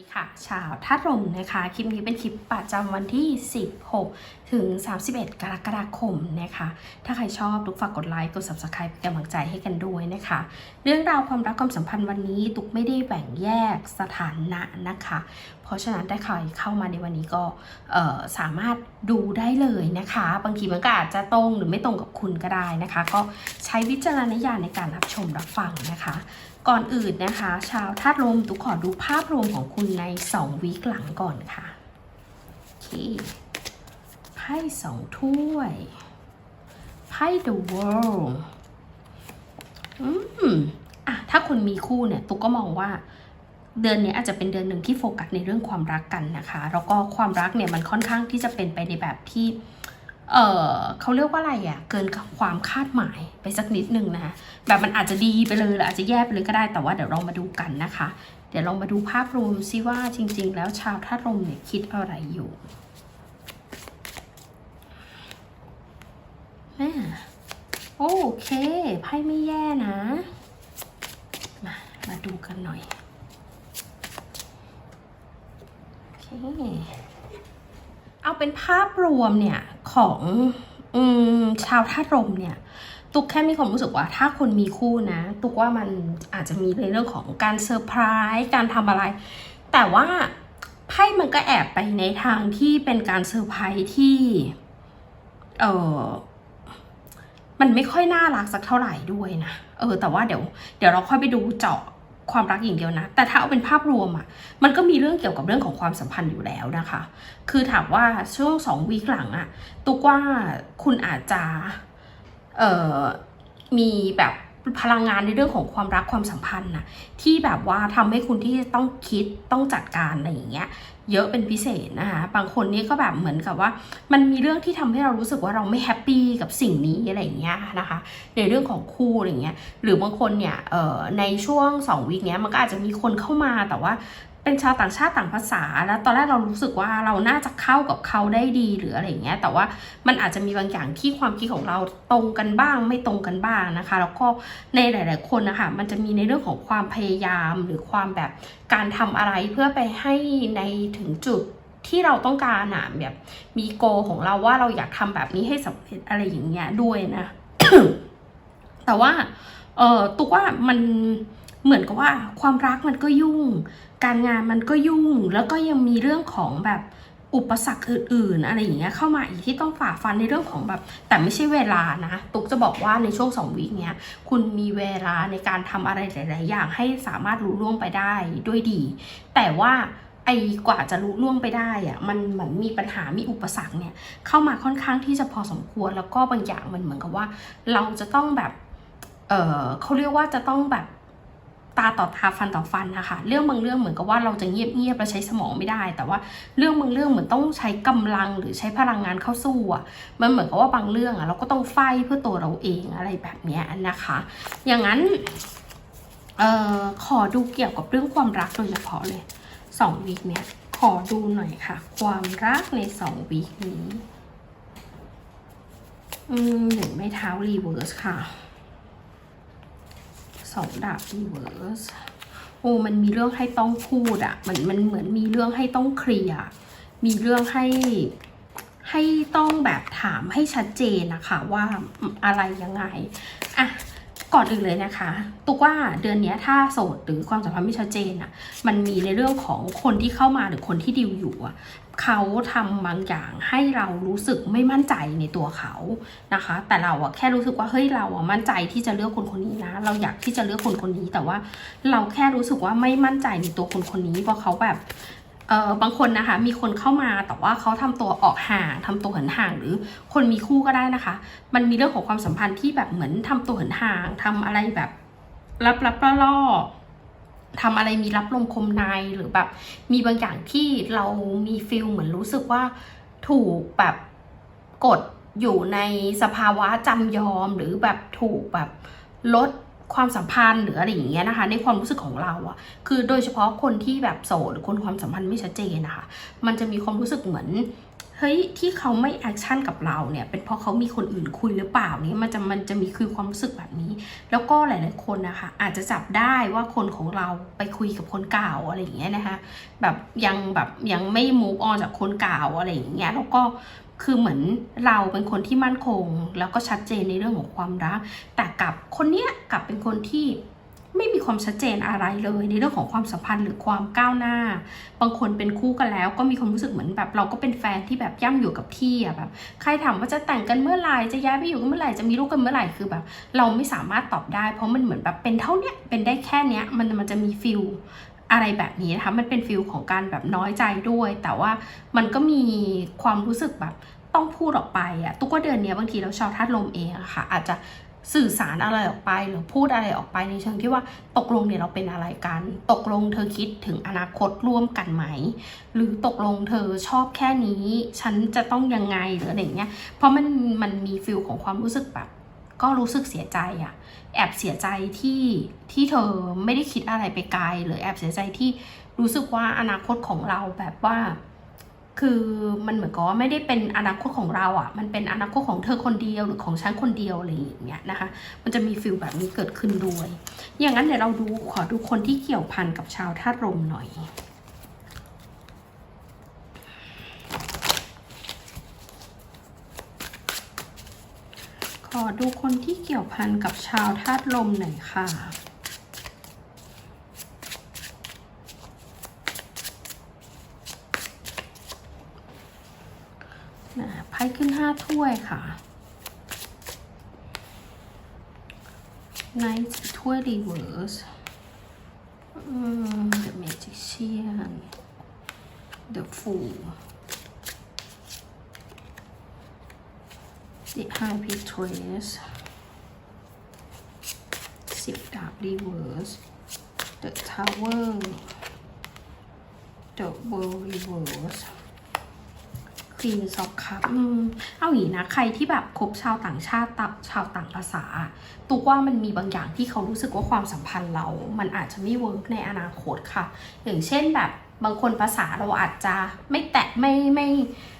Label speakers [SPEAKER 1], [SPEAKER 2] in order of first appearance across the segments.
[SPEAKER 1] ดีค่ะ ชาวท่าตุลมนะคะ คลิปนี้เป็นคลิปประจำวันที่ 16 ถึง 31 กรกฎาคมนะคะ ถ้าใครชอบทุกฝากกดไลค์ กด subscribe เป็นกำลังใจให้กันด้วยนะคะ เรื่องราวความรักความสัมพันธ์วันนี้ตุกไม่ได้แบ่งแยกสถานะนะคะ เพราะฉะนั้นถ้าใครเข้ามาในวันนี้ก็สามารถดูได้เลยนะคะ บางทีมันก็อาจจะตรงหรือไม่ตรงกับคุณก็ได้นะคะ ก็ใช้วิจารณญาณในการรับชมรับฟังนะคะ ก่อนอื่นนะคะ ชาวธาตุลมตุกขอดูภาพรวมของคุณใน 2 วีคหลังก่อนค่ะโอเคไพ่สองถ้วยไพ่ the world อืมอะถ้าคุณมีคู่เนี่ยตุกก็มองว่าเดือนนี้อาจจะเป็นเดือนหนึ่งที่โฟกัสในเรื่องความรักกันนะคะ แล้วก็ความรักเนี่ยมันค่อนข้างที่จะเป็นไปในแบบที่ เออเขาเรียกว่าอะไรอะ่ะ เกินความคาดหมายไปสักนิดนึงนะคะ แบบมันอาจจะดีไปเลยหรืออาจจะแย่ไปเลยก็ได้ แต่ว่าเดี๋ยวเรามาดูกันนะคะ เดี๋ยวลองมาดูภาพรวมซิว่าจริง ๆ แล้วชาวธาตุลมเนี่ยคิดอะไรอยู่แม่โอเค ไพ่ไม่แย่นะ มา มาดูกันหน่อย โอเค เอาเป็นภาพรวมเนี่ย ของอชาวธาตุลมเนี่ย ตุกแค่มีความรู้สึกว่าถ้าคนมีคู่นะ ตุกว่ามันอาจจะมีในเรื่องของการเซอร์ไพรส์การทำอะไร แต่ว่าไพ่มันก็แอบไปในทางที่เป็นการเซอร์ไพรส์ที่ เออมันไม่ค่อยน่ารักสักเท่าไหร่ด้วยนะ เออ แต่ว่าเดี๋ยว เดี๋ยวเราค่อยไปดูเจาะ ความรักอย่างเดียวนะ แต่ถ้าเอาเป็นภาพรวมอะ่ะ มันก็มีเรื่องเกี่ยวกับเรื่องของความสัมพันธ์อยู่แล้วนะคะ คือถามว่าช่วงสองวีคหลังอะตุกว่าคุณอาจจะ เอ่อ มีแบบ พลังงานในเรื่องของความรักความสัมพันธ์นะที่แบบว่าทำให้คุณที่ต้องคิดต้องจัดการอะไรอย่างเงี้ยเยอะเป็นพิเศษนะคะบางคนนี่ก็แบบเหมือนกับว่า มันมีเรื่องที่ทำให้เรารู้สึกว่าเราไม่แฮปปี้กับสิ่งนี้อะไรอย่างเงี้ยนะคะ ในเรื่องของคู่อะไรเงี้ยหรือบางคนเนี่ยในช่วง2วีคเนี้ยมันก็อาจจะมีคนเข้ามาแต่ว่า เป็นชาวต่างชาติต่างภาษา แล้วตอนแรกเรารู้สึกว่าเราน่าจะเข้ากับเขาได้ดีหรืออะไรอย่างเงี้ย แต่ว่ามันอาจจะมีบางอย่างที่ความคิดของเราตรงกันบ้าง ไม่ตรงกันบ้างนะคะ แล้วก็ในหลาย ๆ คนนะคะมันจะมีในเรื่องของความพยายามหรือความแบบการทำอะไรเพื่อไปให้ในถึงจุดที่เราต้องการอะแบบมีโกของเราว่าเราอยากทำแบบนี้ให้สำเร็จอะไรอย่างเงี้ยด้วยนะ แต่ว่า เออตุกว่ามัน เหมือนกับว่าความรักมันก็ยุ่ง การงานมันก็ยุ่ง แล้วก็ยังมีเรื่องของแบบอุปสรรคอื่น ๆ อะไรอย่างเงี้ยเข้ามาอีกที่ต้องฝ่าฟันในเรื่องของแบบ แต่ไม่ใช่เวลานะ ตุกจะบอกว่าในช่วงสองวีคเนี้ยคุณมีเวลาในการทำอะไรหลาย ๆ อย่างให้สามารถรู้ล่วงไปได้ด้วยดี แต่ว่าไอ้กว่าจะรู้ล่วงไปได้อะมันเหมือนมีปัญหามีอุปสรรคเนี่ยเข้ามาค่อนข้างที่จะพอสมควรแล้วก็บางอย่างมันเหมือนกับว่า เราจะต้องแบบเออเขาเรียกว่าจะต้องแบบ ตาต่อตาฟันต่อฟันนะคะ เรื่องบางเรื่องเหมือนกับว่าเราจะเงียบเงียบๆและใช้สมองไม่ได้ แต่ว่าเรื่องบางเรื่องเหมือนต้องใช้กำลังหรือใช้พลังงานเข้าสู้อะมันเหมือนกับว่าบางเรื่องอะเราก็ต้องไฟเพื่อตัวเราเองอะไรแบบนี้นะคะ อย่างนั้นเอ่อขอดูเกี่ยวกับเรื่องความรักโดยเฉพาะเลยสองวีคเนี้ยขอดูหน่อยค่ะ ความรักในสองวีคนี้อืมหนึ่งไม้เท้ารีเวิร์สค่ะ สองดาบรีเวิร์สโอ้มันมีเรื่องให้ต้องพูดอะมันมันเหมือนมีเรื่องให้ต้องเคลียร์มีเรื่องให้ให้ต้องแบบถามให้ชัดเจนนะคะว่าอะไรยังไงอะ ก่อนอื่นเลยนะคะตุกว่าเดือนนี้ถ้าโสดหรือความสัมพันธ์ไม่ชัดเจนอะมันมีในเรื่องของคนที่เข้ามาหรือคนที่ดิวอยู่อะเขาทำบางอย่างให้เรารู้สึกไม่มั่นใจในตัวเขานะคะ แต่เราอะแค่รู้สึกว่าเฮ้ยเราอะมั่นใจที่จะเลือกคนคนนี้นะ เราอยากที่จะเลือกคนคนนี้แต่ว่าเราแค่รู้สึกว่าไม่มั่นใจในตัวคนคนนี้เพราะเขาแบบ เออบางคนนะคะมีคนเข้ามาแต่ว่าเขาทำตัวออกห่างทำตัวเหินห่างหรือคนมีคู่ก็ได้นะคะ มันมีเรื่องของความสัมพันธ์ที่แบบเหมือนทำตัวเหินห่างทำอะไรแบบลับลับล่อล่อๆทำอะไรมีรับลมคมในหรือแบบ มีบางอย่างที่เรามีฟิลเหมือนรู้สึกว่าถูกแบบกดอยู่ในสภาวะจำยอมหรือแบบถูกแบบลด ความสัมพันธ์หรืออะไรอย่างเงี้ยนะคะ ในความรู้สึกของเราอะคือโดยเฉพาะคนที่แบบโสดหรือคนความสัมพันธ์ไม่ชัดเจนนะคะ มันจะมีความรู้สึกเหมือนเฮ้ยที่เขาไม่แอคชั่นกับเราเนี่ย เป็นเพราะเขามีคนอื่นคุยหรือเปล่านี่มันจะมันจะมีคือความรู้สึกแบบนี้ แล้วก็หลาย ๆ คนนะคะอาจจะจับได้ว่าคนของเราไปคุยกับคนเก่าอะไรอย่างเงี้ยนะคะแบบยังแบบยังไม่ move on จากคนเก่าอะไรอย่างเงี้ยแล้วก็ คือเหมือนเราเป็นคนที่มั่นคง แล้วก็ชัดเจนในเรื่องของความรัก แต่กับคนเนี้ยกับเป็นคนที่ไม่มีความชัดเจนอะไรเลย ในเรื่องของความสัมพันธ์หรือความก้าวหน้า บางคนเป็นคู่กันแล้ว ก็มีความรู้สึกเหมือนแบบเราก็เป็นแฟนที่แบบย่ำอยู่กับที่อะแบบใครถามว่าจะแต่งกันเมื่อไหร่จะย้ายไปอยู่กันเมื่อไหร่จะมีลูกกันเมื่อไหร่คือแบบ เราไม่สามารถตอบได้ เพราะมันเหมือนแบบเป็นเท่าเนี้ยเป็นได้แค่เนี้ยมันมันจะมีฟิล อะไรแบบนี้นะคะมันเป็นฟิลของการแบบน้อยใจด้วย แต่ว่ามันก็มีความรู้สึกแบบต้องพูดออกไปอะตุ๊กว่าเดือนนี้บางทีเราชาวธาตุลมเองอะค่ะ อาจจะสื่อสารอะไรออกไปหรือพูดอะไรออกไปในเชิงที่ว่าตกลงเนี่ยเราเป็นอะไรกัน ตกลงเธอคิดถึงอนาคตร่วมกันไหม หรือตกลงเธอชอบแค่นี้ ฉันจะต้องยังไงหรืออะไรอย่างเงี้ยเพราะมันมันมีฟิลของความรู้สึกแบบ ก็รู้สึกเสียใจอะแอบเสียใจที่ที่เธอไม่ได้คิดอะไรไปไกล หรือแอบเสียใจที่รู้สึกว่าอนาคตของเราแบบว่า คือมันเหมือนกับว่าไม่ได้เป็นอนาคตของเราอะ่ะ มันเป็นอนาคตของเธอคนเดียวหรือของฉันคนเดียวอะไรอย่างเงี้ยนะคะ มันจะมีฟิลแบบนี้เกิดขึ้นด้วย อย่างนั้นเดี๋ยวเราดูขอดูคนที่เกี่ยวพันกับชาวธาตุลมหน่อย ขอดูคนที่เกี่ยวพันกับชาวธาตุลมหน่อยค่ะ ไพ่ขึ้นห้าถ้วยค่ะ Knight ถ้วย reverse อืม The Magician The Fool The High Priestess สิบดาบ reverse The Tower The World reverse ควีนซอกคัพอืมเอาอย่างนี้นะ ใครที่แบบคบชาวต่างชาติตับชาวต่างภาษาตุกว่ามันมีบางอย่างที่เขารู้สึกว่าความสัมพันธ์เรา มันอาจจะไม่เวิร์กในอนาคตค่ะ อย่างเช่นแบบบางคนภาษาเราอาจจะไม่แตะไม่ไม่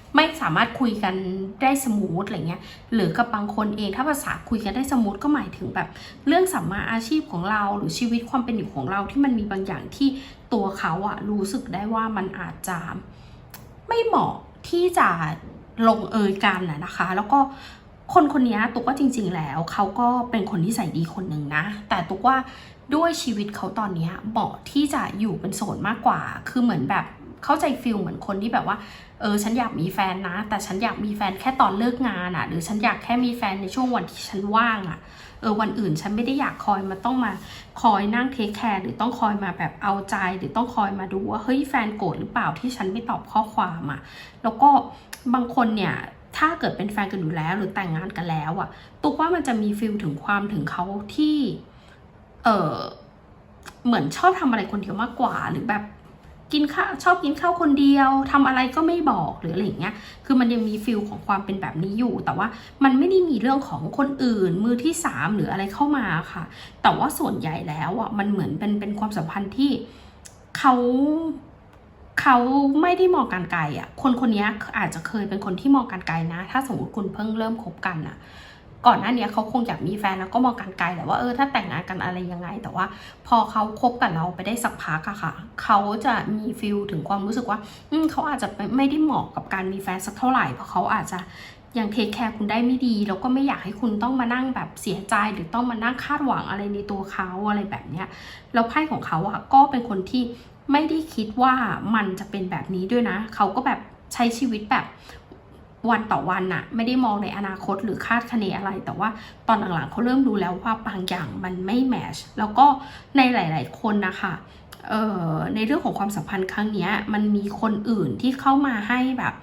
[SPEAKER 1] ไไม่สามารถคุยกันได้สมูทอะไรเงี้ยหรือกับบางคนเองถ้าภาษาคุยกันได้สมูทก็หมายถึงแบบเรื่องสัมมาอาชีพของเราหรือชีวิตความเป็นอยู่ของเราที่มันมีบางอย่างที่ตัวเขาอะรู้สึกได้ว่ามันอาจจะไม่เหมาะที่จะลงเอยกันนะนะคะ แล้วก็คนคนนี้ตุกว่าจริง ๆ แล้วเขาก็เป็นคนที่ใส่ดีคนหนึ่งนะ แต่ตุกว่าด้วยชีวิตเขาตอนนี้เหมาะที่จะอยู่เป็นโสดมากกว่า คือเหมือนแบบ เข้าใจฟิลเหมือนคนที่แบบว่า เออ ฉันอยากมีแฟนนะ แต่ฉันอยากมีแฟนแค่ตอนเลิกงานอะ่ะ หรือฉันอยากแค่มีแฟนในช่วงวันที่ฉันว่างอะ่ะ เออ วันอื่นฉันไม่ได้อยากคอยมาต้องมาคอยนั่งเทคแคร์หรือต้องคอยมาแบบเอาใจ หรือต้องคอยมาดูว่า เฮ้ย แฟนโกรธหรือเปล่าที่ฉันไม่ตอบข้อความอะ่ะ แล้วก็บางคนเนี่ยถ้าเกิดเป็นแฟนกันอยู่แล้วหรือแต่งงานกันแล้วอะตุกว่ามันจะมีฟิลถึงความถึงเขาที่ เออเหมือนชอบทำอะไรคนเดียวมากกว่าหรือแบบ กินข้าวชอบกินข้าวคนเดียวทำอะไรก็ไม่บอกหรืออะไรอย่างเงี้ย คือมันยังมีฟิลของความเป็นแบบนี้อยู่ แต่ว่ามันไม่ได้มีเรื่องของคนอื่น มือที่สามหรืออะไรเข้ามาค่ะ แต่ว่าส่วนใหญ่แล้วอะมันเหมือนเป็นเป็นความสัมพันธ์ที่เขาเขาไม่ได้มองการไกลอะ คนคนนี้อาจจะเคยเป็นคนที่มองการไกลนะ ถ้าสมมติคุณเพิ่งเริ่มคบกันอะ ก่อนหน้านี้เขาคงอยากมีแฟนแล้วก็มองการไกลแต่ว่าเออถ้าแต่งงานกันอะไรยังไง แต่ว่าพอเขาคบกับเราไปได้สักพักอะค่ะเขาจะมีฟิลถึงความรู้สึกว่า อืมเขาอาจจะไม่ได้เหมาะกับการมีแฟนสักเท่าไหร่เพราะเขาอาจจะยังเทคแคร์คุณได้ไม่ดี แล้วก็ไม่อยากให้คุณต้องมานั่งแบบเสียใจหรือต้องมานั่งคาดหวังอะไรในตัวเขาอะไรแบบเนี้ยแล้วไพ่ของเขาอะก็เป็นคนที่ไม่ได้คิดว่ามันจะเป็นแบบนี้ด้วยนะ เขาก็แบบใช้ชีวิตแบบ วันต่อวันน่ะ ไม่ได้มองในอนาคตหรือคาดคะเนอะไร แต่ว่าตอนหลังๆเขาเริ่มรู้แล้วว่าบางอย่างมันไม่แมชแล้วก็ในหลาย ๆ คนนะคะเออในเรื่องของความสัมพันธ์ครั้งนี้มันมีคนอื่นที่เข้ามาให้แบบ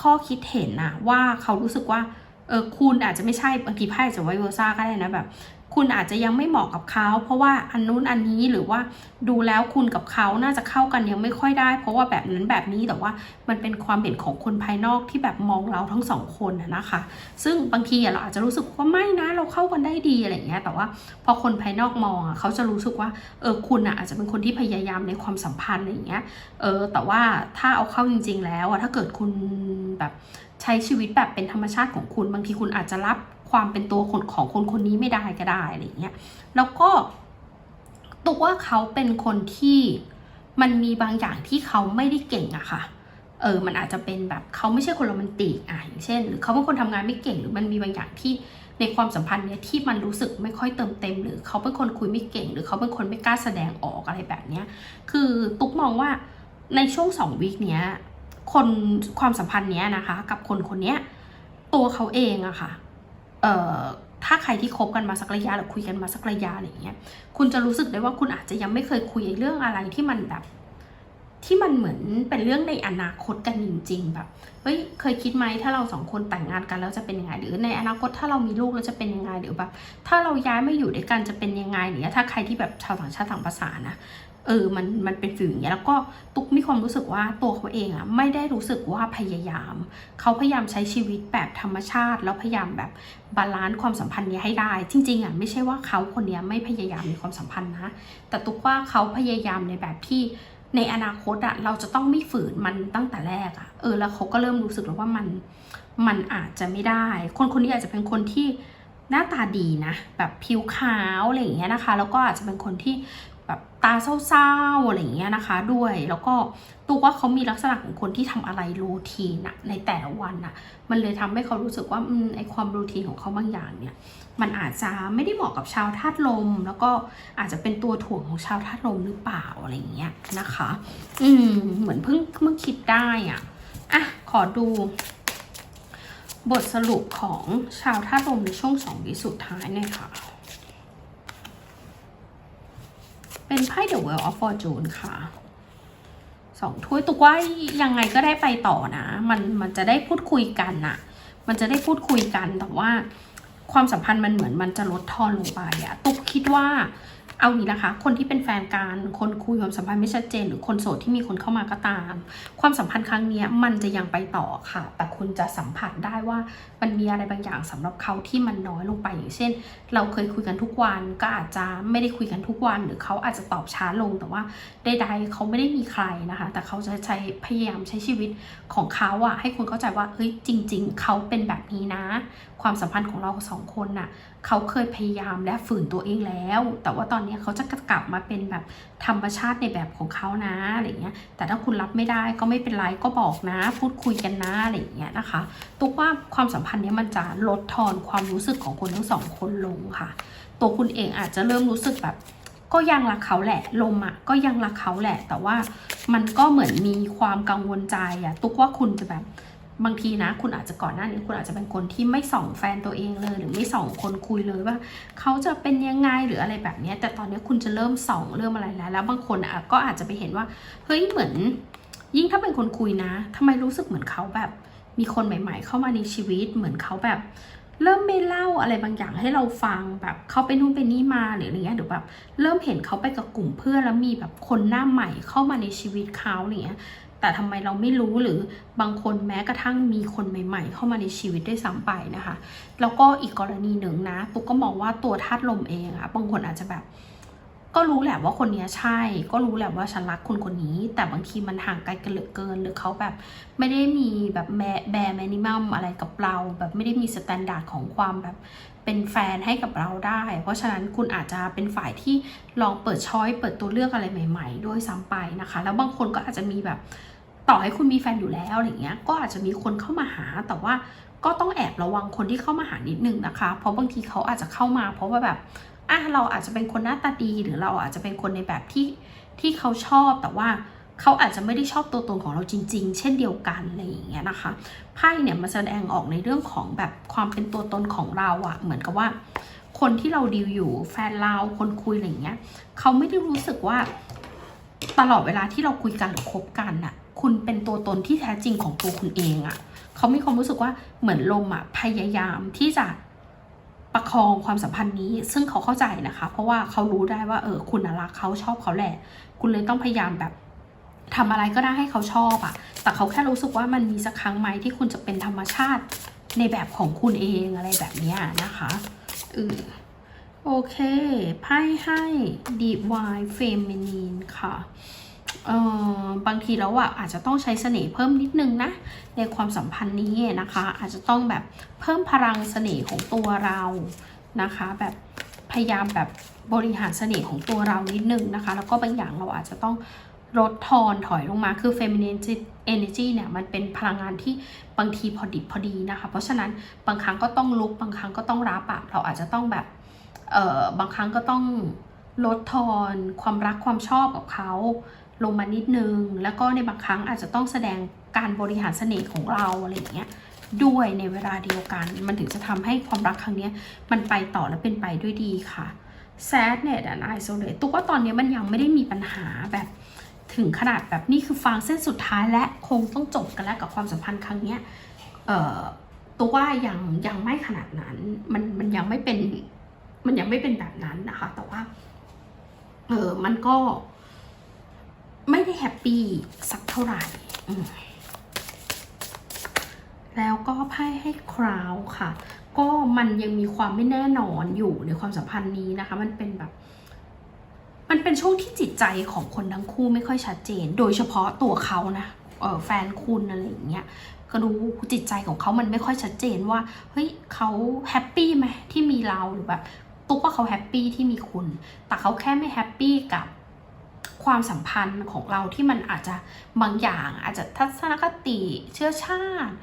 [SPEAKER 1] ข้อคิดเห็นนะว่าเขารู้สึกว่าเออคุณอาจจะไม่ใช่บางทีไพ่อาจจะไวเวอร์ซ่าก็ได้นะแบบ คุณอาจจะยังไม่เหมาะกับเขา เพราะว่าอันนู้นอันนี้หรือว่าดูแล้วคุณกับเขาน่าจะเข้ากันยังไม่ค่อยได้ เพราะว่าแบบนั้นแบบนี้แต่ว่ามันเป็นความเห็นของคนภายนอกที่แบบมองเราทั้งสองคนนะคะ ซึ่งบางทีเราอาจจะรู้สึกว่าไม่นะเราเข้ากันได้ดีอะไรอย่างเงี้ยแต่ว่าพอคนภายนอกมองอะเขาจะรู้สึกว่าเออคุณอะอาจจะเป็นคนที่พยายามในความสัมพันธ์อะไรอย่างเงี้ยเออแต่ว่าถ้าเอาเข้าจริง ๆ แล้วอะถ้าเกิดคุณแบบใช้ชีวิตแบบเป็นธรรมชาติของคุณ บางทีคุณอาจจะรับ ความเป็นตัวคนของคนคนนี้ไม่ได้ก็ได้อะไรเงี้ยแล้วก็ตัวว่าเขาเป็นคนที่มันมีบางอย่างที่เขาไม่ได้เก่งอะค่ะเออมันอาจจะเป็นแบบเขาไม่ใช่คนโรแมนติกอะอย่างเช่น หรือเขาเป็นคนทำงานไม่เก่งหรือมันมีบางอย่างที่ในความสัมพันธ์เนี้ยที่มันรู้สึกไม่ค่อยเติมเต็ม หรือเขาเป็นคนคุยไม่เก่ง หรือเขาเป็นคนไม่กล้าแสดงออกอะไรแบบเนี้ยคือตุ๊กมองว่าในช่วงสองวีคเนี้ยคนความสัมพันธ์เนี้ยนะคะ กับคนคนเนี้ยตัวเขาเองอะค่ะ เอ่อถ้าใครที่คบกันมาสักระยะหรือคุยกันมาสักระยะอะไรอย่างเงี้ย คุณจะรู้สึกได้ว่าคุณอาจจะยังไม่เคยคุยเรื่องอะไรที่มันแบบ ที่มันเหมือนเป็นเรื่องในอนาคตกันจริง ๆ แบบเฮ้ยเคยคิดไหมถ้าเราสองคนแต่งงานกันแล้วจะเป็นยังไง หรือในอนาคตถ้าเรามีลูกแล้วจะเป็นยังไงหรือแบบ ถ้าเราย้ายมาอยู่ด้วยกันจะเป็นยังไงเนี่ยถ้าใครที่แบบชาวต่างชาติต่างภาษานะ เออมันมันเป็นฟิลอย่างเงี้ยแล้วก็ตุ๊กมีความรู้สึกว่าตัวเขาเองอะไม่ได้รู้สึกว่าพยายาม เขาพยายามใช้ชีวิตแบบธรรมชาติ แล้วพยายามแบบบาลานซ์ความสัมพันธ์นี้ให้ได้ จริงๆอะไม่ใช่ว่าเขาคนนี้ไม่พยายามในความสัมพันธ์นะ แต่ตุ๊กว่าเขาพยายามในแบบที่ในอนาคตอะเราจะต้องไม่ฝืนมันตั้งแต่แรกอะเออแล้วเขาก็เริ่มรู้สึกแล้วว่ามันมันอาจจะไม่ได้ คนคนนี้อาจจะเป็นคนที่หน้าตาดีนะ แบบผิวขาวอะไรอย่างเงี้ยนะคะ แล้วก็อาจจะเป็นคนที่ ตาเศร้าๆอะไรอย่างเงี้ยนะคะด้วย แล้วก็ตัวว่าเขามีลักษณะของคนที่ทำอะไรรูทีนอะในแต่ละวันอะมันเลยทำให้เขารู้สึกว่าอไอความรูทีนของเขาบางอย่างเนี่ยมันอาจจะไม่ได้เหมาะกับชาวธาตุลม แล้วก็อาจจะเป็นตัวถ่วงของชาวธาตุลมหรือเปล่าอะไรอย่างเงี้ยนะคะ อืมเหมือนเพิ่งเพิ่งคิดได้อะอะขอดู บทสรุปของชาวธาตุลมในช่วงสองวิสุดท้ายหน่อยค่ะ เป็นไพ่ The World of Fortune ค่ะสองถ้วยตุกว่ายังไงก็ได้ไปต่อนะ มันมันจะได้พูดคุยกันน่ะมันจะได้พูดคุยกันแต่ว่าความสัมพันธ์มันเหมือนมันจะลดทอนลงไปอะตุกคิดว่า เอางี้นะคะ คนที่เป็นแฟนกันคนคุยความสัมพันธ์ไม่ชัดเจน หรือคนโสดที่มีคนเข้ามาก็ตาม ความสัมพันธ์ครั้งนี้มันจะยังไปต่อค่ะ แต่คุณจะสัมผัสได้ว่ามันมีอะไรบางอย่างสำหรับเขาที่มันน้อยลงไปอย่างเช่น เราเคยคุยกันทุกวันก็อาจจะไม่ได้คุยกันทุกวัน หรือเขาอาจจะตอบช้าลงแต่ว่าใดๆเขาไม่ได้มีใครนะคะ แต่เขาจะใช้พยายามใช้ชีวิตของเขาอะให้คุณเข้าใจว่าเฮ้ยจริง ๆ เขาเป็นแบบนี้นะ ความสัมพันธ์ของเราสองคนน่ะ เขาเคยพยายามและฝืนตัวเองแล้ว แต่ว่าตอนนี้เขาจะกลับมาเป็นแบบธรรมชาติในแบบของเขานะอะไรเงี้ย แต่ถ้าคุณรับไม่ได้ก็ไม่เป็นไรก็บอกนะ พูดคุยกันนะอะไรอย่างเงี้ยนะคะ ตุกว่าความสัมพันธ์เนี้ยมันจะลดทอนความรู้สึกของคนทั้งสองคนลงค่ะ ตัวคุณเองอาจจะเริ่มรู้สึกแบบก็ยังรักเขาแหละ ลมอะก็ยังรักเขาแหละ แต่ว่ามันก็เหมือนมีความกังวลใจอะ ตุกว่าคุณจะแบบ บางทีนะ คุณอาจจะก่อนหน้านี้คุณอาจจะเป็นคนที่ไม่ส่องแฟนตัวเองเลย หรือไม่ส่องคนคุยเลยว่า เขาจะเป็นยังไงหรืออะไรแบบนี้ แต่ตอนนี้คุณจะเริ่มส่องเริ่มอะไรแล้ว แล้วบางคนก็อาจจะไปเห็นว่าเฮ้ยเหมือน ยิ่งถ้าเป็นคนคุยนะทำไมรู้สึกเหมือนเขาแบบ มีคนใหม่ ๆ เข้ามาในชีวิตเหมือนเขาแบบ เริ่มไม่เล่าอะไรบางอย่างให้เราฟังแบบเขาไปนู่นไปนี่มาหรืออะไรเงี้ยหรือแบบเริ่มเห็นเขาไปกับกลุ่มเพื่อนแล้วมีแบบคนหน้าใหม่เข้ามาในชีวิตเขาอะไรเงี้ย แต่ทำไมเราไม่รู้หรือบางคนแม้กระทั่งมีคนใหม่ ๆ เข้ามาในชีวิตได้วยซ้ำไปนะคะ แล้วก็อีกกรณีหนึ่งนะตุ๊กก็มองว่าตัวธาตุลมเองอะบางคนอาจจะแบบ ก็รู้แหละว่าคนนี้ใช่ ก็รู้แหละว่าฉันรักคนคนนี้ แต่บางทีมันห่างไกลกันเหลือเกิน หรือเขาแบบไม่ได้มีแบบแบแบร์แมนิมัมอะไรกับเรา แบบไม่ได้มีสแตนดาร์ดของความแบบเป็นแฟนให้กับเราได้ เพราะฉะนั้นคุณอาจจะเป็นฝ่ายที่ลองเปิดช้อยเปิดตัวเลือกอะไรใหม่ ๆ ด้วยซ้ำไปนะคะ แล้วบางคนก็อาจจะมีแบบ ต่อให้คุณมีแฟนอยู่แล้วอะไรเงี้ย ก็อาจจะมีคนเข้ามาหา แต่ว่าก็ต้องแอบระวังคนที่เข้ามาหานิดนึงนะคะ เพราะบางทีเขาอาจจะเข้ามา เพราะว่าแบบอะเราอาจจะเป็นคนหน้าตาดี หรือเราอาจจะเป็นคนในแบบที่ที่เขาชอบ แต่ว่าเขาอาจจะไม่ได้ชอบตัวตนของเราจริง ๆ เช่นเดียวกันอะไรอย่างเงี้ยนะคะ ไพ่เนี่ยมาแสดงออกในเรื่องของแบบความเป็นตัวตนของเราอะเหมือนกับว่า คนที่เราดีลอยู่แฟนเราคนคุยอะไรอย่างเงี้ยเขาไม่ได้รู้สึกว่า ตลอดเวลาที่เราคุยกันหรือคบกันน่ะ คุณเป็นตัวตนที่แท้จริงของตัวคุณเองอะเขามีความรู้สึกว่าเหมือนลมอะพยายามที่จะประคองความสัมพันธ์นี้ ซึ่งเขาเข้าใจนะคะ เพราะว่าเขารู้ได้ว่าเออคุณรักเขาชอบเขาแหละ คุณเลยต้องพยายามแบบทำอะไรก็ได้ให้เขาชอบอะแต่เขาแค่รู้สึกว่ามันมีสักครั้งไหมที่คุณจะเป็นธรรมชาติในแบบของคุณเองอะไรแบบนี้นะคะเออ โอเค ไพ่ให้ Divine Feminine ค่ะเออบางทีแล้วอะอาจจะต้องใช้เสน่ห์เพิ่มนิดนึงนะ ในความสัมพันธ์นี้นะคะ อาจจะต้องแบบเพิ่มพลังเสน่ห์ของตัวเรานะคะ แบบพยายามแบบบริหารเสน่ห์ของตัวเรานิดนึงนะคะ แล้วก็บางอย่างเราอาจจะต้องลดทอนถอยลงมาคือ feminine energy เนี่ยมันเป็นพลังงานที่บางทีพอดิบพอดีนะคะ เพราะฉะนั้นบางครั้งก็ต้องลุกบางครั้งก็ต้องรับอะเราอาจจะต้องแบบ บางครั้งก็ต้องลดทอนความรักความชอบกับเขาลงมานิดนึง แล้วก็ในบางครั้งอาจจะต้องแสดงการบริหารเสน่ห์ของเราอะไรอย่างเงี้ยด้วยในเวลาเดียวกัน มันถึงจะทำให้ความรักครั้งนี้มันไปต่อและเป็นไปด้วยดีค่ะ sadness and isolate ตุ๊กว่าตอนนี้มันยังไม่ได้มีปัญหาแบบถึงขนาดแบบนี่คือฟางเส้นสุดท้ายและคงต้องจบกันแล้วกับความสัมพันธ์ครั้งนี้เอ่อตัวว่ายังยังไม่ขนาดนั้น มันมันยังไม่เป็น มันยังไม่เป็นแบบนั้นนะคะ แต่ว่า เออมันก็ ไม่ได้แฮปปี้สักเท่าไหร่แล้วก็ไพ่ให้คราวค่ะ ก็มันยังมีความไม่แน่นอนอยู่ในความสัมพันธ์นี้นะคะ มันเป็นแบบ มันเป็นช่วงที่จิตใจของคนทั้งคู่ไม่ค่อยชัดเจน โดยเฉพาะตัวเขานะเออแฟนคุณอะไรอย่างเงี้ยก็ดูจิตใจของเขามันไม่ค่อยชัดเจนว่า เฮ้ยเขาแฮปปี้ไหมที่มีเราหรือแบบ ตุ๊กว่าเขาแฮปปี้ที่มีคุณ แต่เขาแค่ไม่แฮปปี้กับความสัมพันธ์ของเราที่มันอาจจะบางอย่างอาจจะทัศนคติเชื้อชาติ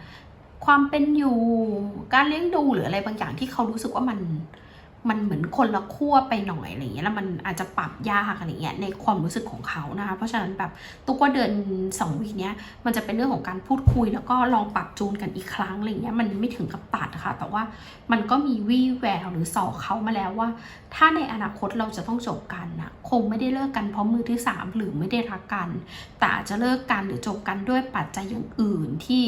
[SPEAKER 1] ความเป็นอยู่ การเลี้ยงดูหรืออะไรบางอย่างที่เขารู้สึกว่ามัน มันเหมือนคนละขั้วไปหน่อยอะไรเงี้ยแล้วมันอาจจะปรับยากอะไรเงี้ยในความรู้สึกของเขานะคะ เพราะฉะนั้นแบบตุ๊กว่าเดือนสองวีเนี้ยมันจะเป็นเรื่องของการพูดคุย แล้วก็ลองปรับจูนกันอีกครั้งอะไรเงี้ยมันไม่ถึงกับตัดค่ะ แต่ว่ามันก็มีวี่แววหรือสอเขามาแล้วว่า ถ้าในอนาคตเราจะต้องจบกันนะคงไม่ได้เลิกกันเพราะมือที่สามหรือไม่ได้รักกัน แต่อาจจะเลิกกันหรือจบกันด้วยปัจจัยอย่างอื่นที่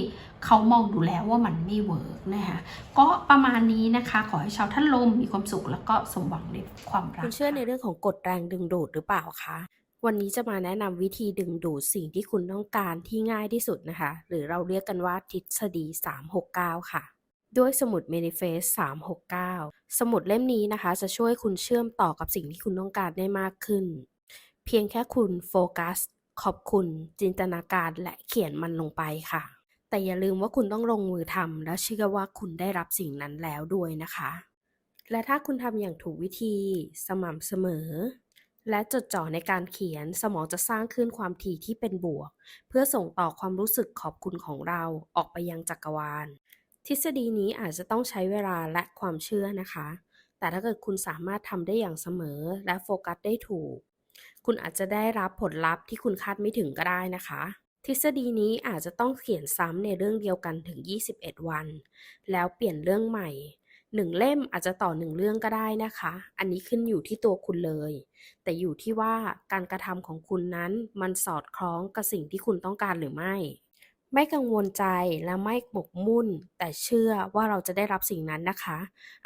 [SPEAKER 1] เขามองดูแล้วว่ามันไม่เวิร์กนะคะก็ประมาณนี้นะคะ ขอให้ชาวท่านลมมีความสุขแล้วก็สมหวังในความรัก
[SPEAKER 2] คุณเชื่อใน
[SPEAKER 1] ค่ะ
[SPEAKER 2] เรื่องของกฎแรงดึงดูดหรือเปล่าคะวันนี้จะมาแนะนำวิธีดึงดูดสิ่งที่คุณต้องการที่ง่ายที่สุดนะคะ หรือเราเรียกกันว่าทฤษฎี 369 ค่ะ ด้วยสมุด Manifest 369 สมุดเล่มนี้นะคะ จะช่วยคุณเชื่อมต่อกับสิ่งที่คุณต้องการได้มากขึ้น เพียงแค่คุณโฟกัส ขอบคุณ จินตนาการและเขียนมันลงไปค่ะ แต่อย่าลืมว่าคุณต้องลงมือทำและเชื่อว่าคุณได้รับสิ่งนั้นแล้วด้วยนะคะ และถ้าคุณทำอย่างถูกวิธี สม่ำเสมอ และจดจ่อในการเขียนสมองจะสร้างขึ้นความถี่ที่เป็นบวก เพื่อส่งต่อความรู้สึกขอบคุณของเราออกไปยังจักรวาล ทฤษฎีนี้อาจจะต้องใช้เวลาและความเชื่อนะคะ แต่ถ้าเกิดคุณสามารถทำได้อย่างเสมอและโฟกัสได้ถูก คุณอาจจะได้รับผลลัพธ์ที่คุณคาดไม่ถึงก็ได้นะคะ ทฤษฎีนี้อาจจะต้องเขียนซ้ำในเรื่องเดียวกันถึง 21 วัน แล้วเปลี่ยนเรื่องใหม่หนึ่งเล่มอาจจะต่อหนึ่งเรื่องก็ได้นะคะ อันนี้ขึ้นอยู่ที่ตัวคุณเลย แต่อยู่ที่ว่าการกระทำของคุณนั้นมันสอดคล้องกับสิ่งที่คุณต้องการหรือไม่ ไม่กังวลใจและไม่หมกมุ่น แต่เชื่อว่าเราจะได้รับสิ่งนั้นนะคะ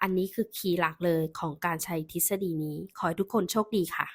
[SPEAKER 2] อันนี้คือคีย์หลักเลยของการใช้ทฤษฎีนี้ ขอให้ทุกคนโชคดีค่ะ